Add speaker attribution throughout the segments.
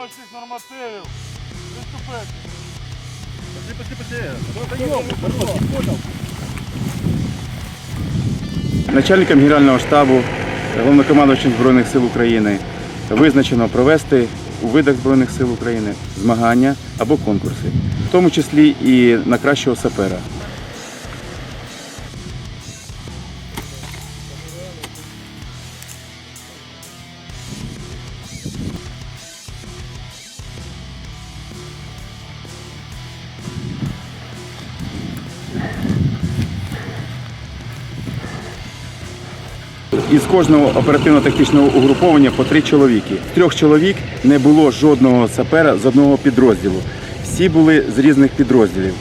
Speaker 1: Дотримано всіх нормативів. Приступити.
Speaker 2: Начальником Генерального штабу головнокомандуючим Збройних сил України визначено провести у видах Збройних сил України змагання або конкурси, в тому числі і на кращого сапера. Із кожного оперативно-тактичного угруповання по три чоловіки. З трьох чоловік не було жодного сапера з одного підрозділу. Всі були з різних підрозділів.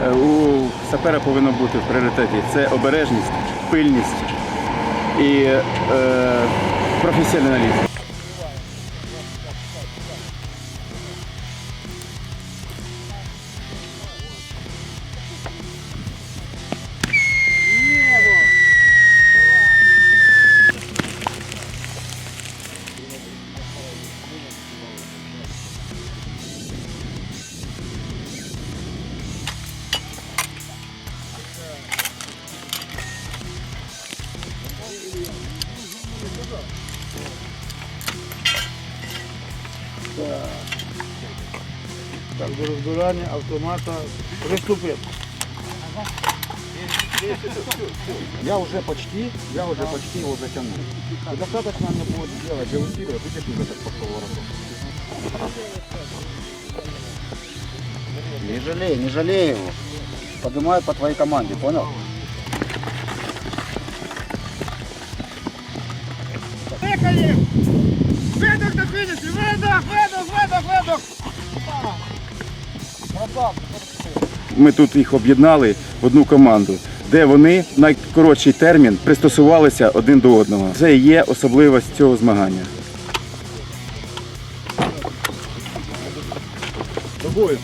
Speaker 2: Е, У сапера повинно бути в пріоритеті це обережність, пильність і е, професіоналізм.
Speaker 1: Так, до розбирання автомата приступити.
Speaker 3: Я уже почти, я уже почти его затянул. И достаточно мне будет сделать делутировать, видишь, вот этот по повороту. Не жалей, не жалей его. Поднимают по твоей команде, понял?
Speaker 1: Видох до фініші! Видох! Видох! Видох! Видох!
Speaker 2: Ми тут їх об'єднали в одну команду, де вони в найкоротший термін пристосувалися один до одного. Це і є особливість цього змагання.
Speaker 3: Другую.